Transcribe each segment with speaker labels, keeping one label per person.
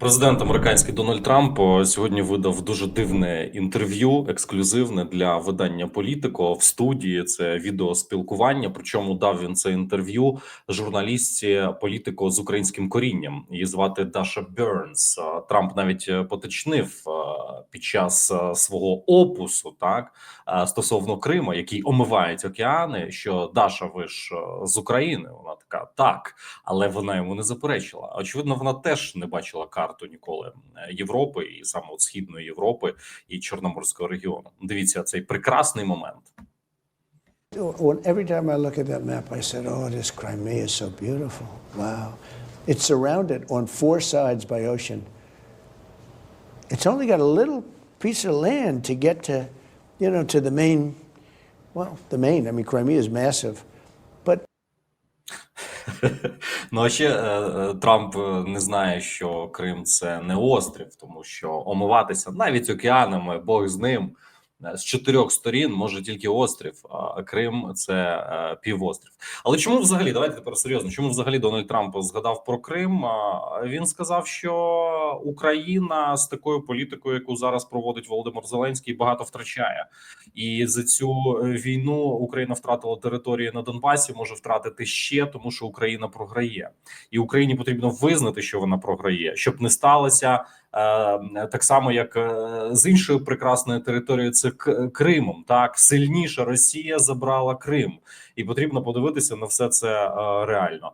Speaker 1: Президент американський Дональд Трамп е, сьогодні видав дуже дивне інтерв'ю, ексклюзивне для видання Політико в студії. Це відеоспілкування. Причому дав він це інтерв'ю журналістці Політико з українським корінням. Її звати Даша Бернс. Е, Трамп навіть е, поточнив під час свого опусу, так стосовно Крима, який омивають океани. Що Даша, ви ж з України? Вона така так але вона йому не заперечила. Очевидно, вона теж не бачила карту ніколи е, Європи і саме от східної Європи і Чорноморського регіону. Дивіться цей прекрасний момент.
Speaker 2: Every time I look at that map, I said, "Oh, this Crimea is so beautiful! Wow, it's surrounded on four sides by ocean. It's only got a little piece of land to get to, you know, to the main. Well, the main. I mean, Crimea is massive,
Speaker 1: Ну а ще е, е, Трамп е, не знає, що Крим це не острів, тому що омиватися навіть океанами, Бог з ним з чотирьох сторін може тільки острів, а Крим це е, півострів. Але чому взагалі давайте тепер серйозно? Чому взагалі Дональд Трамп згадав про Крим? Він сказав, що Україна з такою політикою, яку зараз проводить Володимир Зеленський, багато втрачає, і за цю е, війну Україна втратила території на Донбасі, може втратити ще, тому що Україна програє, і Україні потрібно визнати, що вона програє, щоб не сталося. Е, Так само, як е, з іншою прекрасною територією, це Кримом. Так сильніша Росія забрала Крим, і потрібно подивитися на все це е, реально.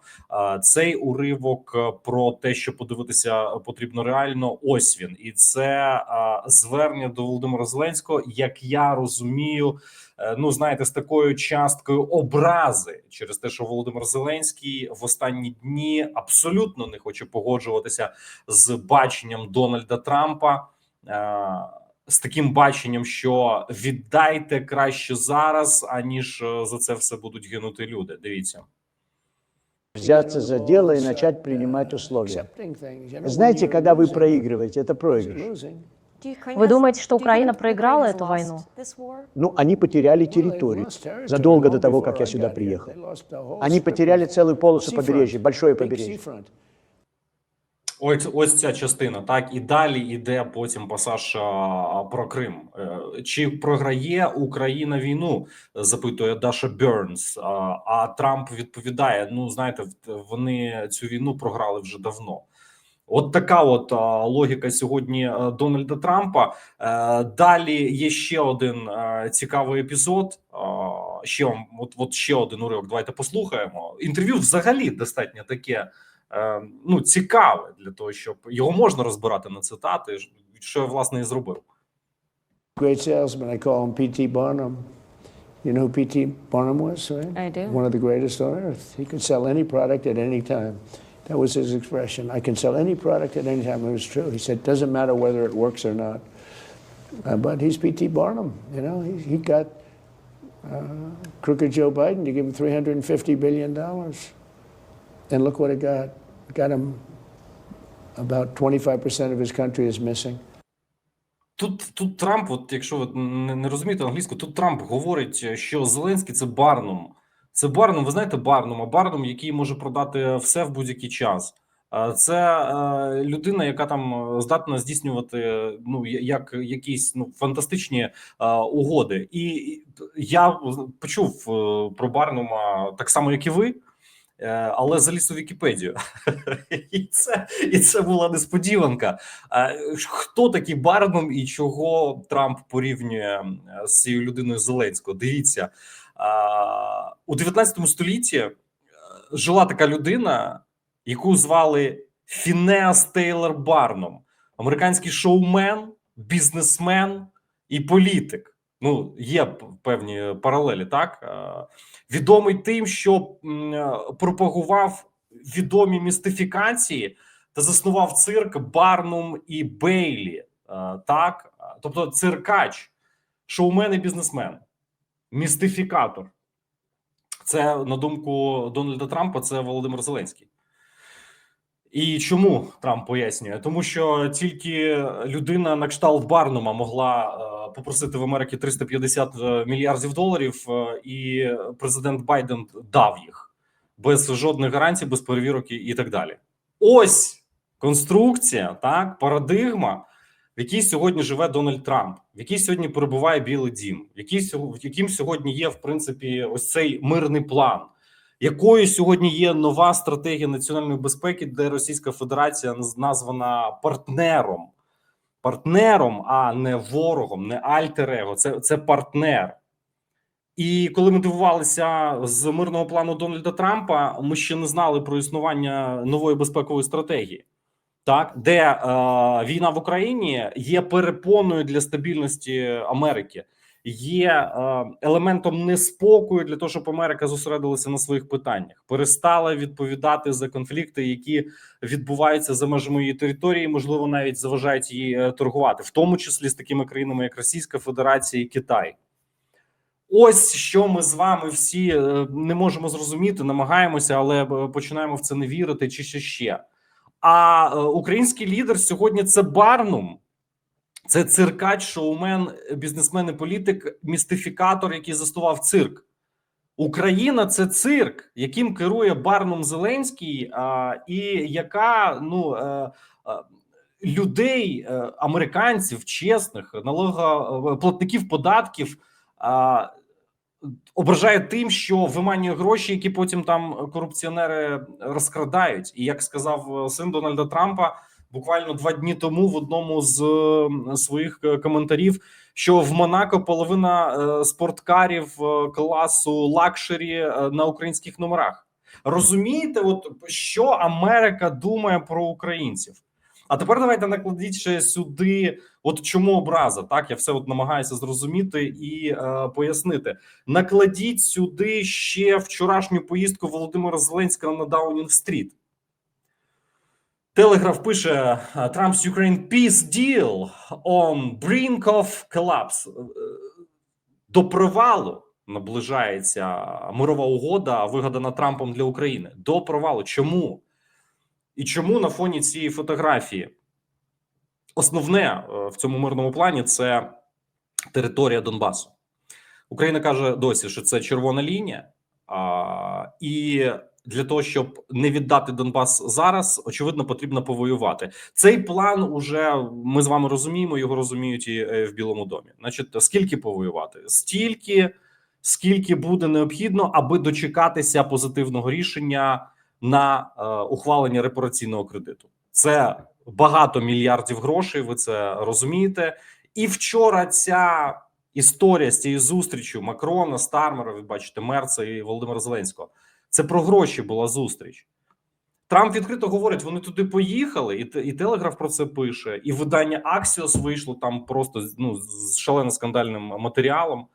Speaker 1: Цей уривок про те, що подивитися потрібно реально. Ось він, і це звернення до Володимира Зеленського, як я розумію. Ну, знаєте, з такою часткою образи через те, що Володимир Зеленський в останні дні абсолютно не хоче погоджуватися з баченням Дональда Трампа. е, З таким баченням, що віддайте краще зараз, аніж е, за це все будуть гинути люди. Дивіться.
Speaker 3: взяться за дело и начать принимать условия.
Speaker 2: accepting things. You know,
Speaker 3: Знаете,
Speaker 2: when you're
Speaker 3: когда вы
Speaker 2: losing,
Speaker 3: проигрываете, это проигрыш.
Speaker 2: losing.
Speaker 4: Вы думаете, что Украина проиграла эту войну?
Speaker 3: Ну, они потеряли
Speaker 2: Well, they
Speaker 3: территорию
Speaker 2: lost territory
Speaker 3: задолго
Speaker 2: long
Speaker 3: до того,
Speaker 2: before
Speaker 3: как я
Speaker 2: I
Speaker 3: сюда
Speaker 2: got here.
Speaker 3: приехал.
Speaker 2: They lost the whole
Speaker 3: Они
Speaker 2: strip
Speaker 3: потеряли
Speaker 2: of
Speaker 3: целую полосу
Speaker 2: seafront,
Speaker 3: побережья, большое
Speaker 2: big
Speaker 3: побережье.
Speaker 1: Ось ось ця частина, так і далі йде потім пасаж а, про Крим. Е, Чи програє Україна війну? Запитує Даша Бернс. А, а Трамп відповідає: Ну знаєте, вони цю війну програли вже давно. От така от а, логіка сьогодні е, Дональда Трампа. Е, Далі є ще один е, цікавий епізод. А, Ще от, от ще один уривок. Давайте послухаємо. Інтерв'ю взагалі достатньо таке ну, цікаве для того, щоб його можна розбирати на цитати, що я власне і зробив.
Speaker 2: Great salesman. I call him P.T. Barnum. You know who P.T. Barnum was, right?
Speaker 4: I do.
Speaker 2: One of the greatest on earth. He could sell any product at any time. That was his expression. I can sell any product at any time. It was true. He said, doesn't matter whether it works or not. Uh, but he's P.T. Barnum. You know, he, he got uh, crooked Joe Biden to give him $350 billion. And look what it got. Got him about 25% of his country is missing.
Speaker 1: Тут тут Трамп, от якщо ви не, не розумієте англійську, тут Трамп говорить, що Зеленський це Барнум. Це Барнум, ви знаєте, Барнум, а Барнум, який може продати все в будь-який час. Це е, людина, яка там е, здатна здійснювати ну як якісь ну фантастичні е, угоди. І я почув про Барнума так само, як і ви. Е, Але заліз у Вікіпедію, і це і це була несподіванка. Хто такий Барнум і чого Трамп порівнює е, з цією людиною Зеленського? Дивіться у 19 столітті е, жила така людина, яку звали Фінеас Тейлор Барнум, американський шоумен, бізнесмен і політик. Ну, є певні паралелі, так Е, відомий тим, що е, пропагував відомі містифікації та заснував цирк Барнум і Бейлі. Е, Так, тобто циркач, шоумен і бізнесмен, містифікатор. Це на думку Дональда Трампа, це Володимир Зеленський. І чому Трамп пояснює? Тому що тільки людина на кшталт Барнума могла е, попросити в Америці 350 мільярдів доларів, е, і президент Байден дав їх без жодних гарантій, без перевірок і, так далі. Ось конструкція, так, парадигма, в якій сьогодні живе Дональд Трамп, в якій сьогодні перебуває Білий Дім, в якій в яким сьогодні є в принципі ось цей мирний план, якою сьогодні є нова стратегія національної безпеки, де Російська Федерація названа партнером, партнером, а не ворогом, не альтер-его. Це, це партнер. І коли ми дивувалися з мирного плану Дональда Трампа, ми ще не знали про існування нової безпекової стратегії, так де е, війна в Україні є перепоною для стабільності Америки, є е, елементом неспокою для того, щоб Америка зосередилася на своїх питаннях, перестала відповідати за конфлікти, які відбуваються за межами її території, можливо, навіть заважають їй е, торгувати, в тому числі з такими країнами, як Російська Федерація і Китай. Ось що ми з вами всі е, не можемо зрозуміти, намагаємося, але починаємо в це не вірити, чи ще ще. А український лідер сьогодні це Барнум, це циркач, шоумен, бізнесмен і політик, містифікатор, який заснував цирк. Україна це цирк, яким керує Барнум Зеленський, а, і яка ну е, е, людей, е, американців, чесних налогоплатників податків. А, ображає тим, що виманює гроші, які потім там корупціонери розкрадають. І як сказав син Дональда Трампа, буквально два дні тому в одному з своїх е, коментарів, що в Монако половина е, спорткарів е, класу лакшері на українських номерах. Розумієте, от що Америка думає про українців? А тепер давайте накладіть ще сюди. От чому образа? Так, я все от намагаюся зрозуміти і е, пояснити. Накладіть сюди ще вчорашню поїздку Володимира Зеленського на Даунінг-стріт. Телеграф пише Trump's Ukraine peace deal on brink of collapse. Е, До провалу наближається мирова угода, вигадана Трампом для України. До провалу. Чому? І чому на фоні цієї фотографії? Основне е, в цьому мирному плані це територія Донбасу. Україна каже досі, що це червона лінія, а, і для того, щоб не віддати Донбас зараз, очевидно, потрібно повоювати. Цей план уже ми з вами розуміємо, його розуміють і е, в Білому домі. Значить, скільки повоювати? Стільки, скільки буде необхідно, аби дочекатися позитивного рішення на е, ухвалення репараційного кредиту. Це багато мільярдів грошей. Ви це розумієте. І вчора ця історія з цією зустрічю Макрона, Стармера, ви бачите, Мерца і Володимира Зеленського. Це про гроші була зустріч. Трамп відкрито говорить: вони туди поїхали, і, і Телеграф про це пише, і видання Axios вийшло там просто ну, з шалено скандальним матеріалом.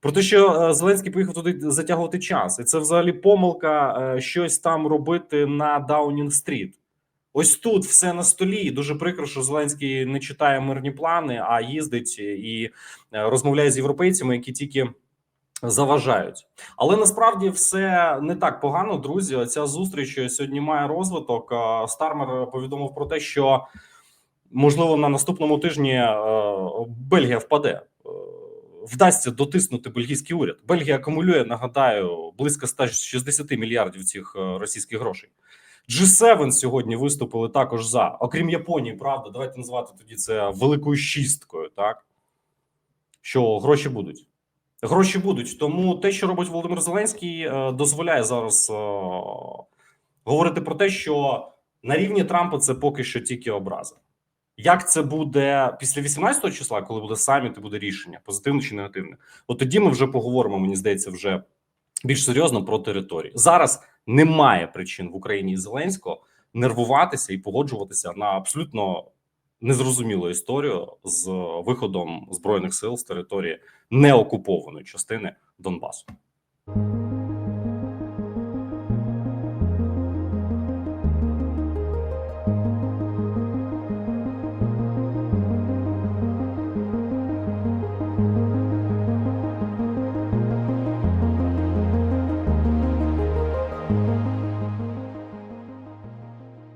Speaker 1: Про те, що е, Зеленський поїхав туди затягувати час, і це взагалі помилка е, щось там робити на Даунінг-стріт. Ось тут все на столі. Дуже прикро, що Зеленський не читає мирні плани, а їздить і е, розмовляє з європейцями, які тільки заважають. Але насправді все не так погано, друзі. Ця зустріч сьогодні має розвиток. Е, Стармер повідомив про те, що можливо на наступному тижні е, Бельгія впаде. Е, Вдасться дотиснути бельгійський уряд. Бельгія акумулює, нагадаю, близько 160 мільярдів цих російських грошей. G7 сьогодні виступили також за, окрім Японії, правда, давайте назвати тоді це великою шісткою, так що гроші будуть. Гроші будуть. Тому те, що робить Володимир Зеленський, е, дозволяє зараз е, говорити про те, що на рівні Трампа це поки що тільки образа. Як це буде після 18 числа, коли буде саміт і буде рішення, позитивне чи негативне? От тоді ми вже поговоримо, мені здається, вже більш серйозно про територію. Зараз немає причин в Україні і Зеленського нервуватися і погоджуватися на абсолютно незрозумілу історію з виходом збройних сил з території неокупованої частини Донбасу.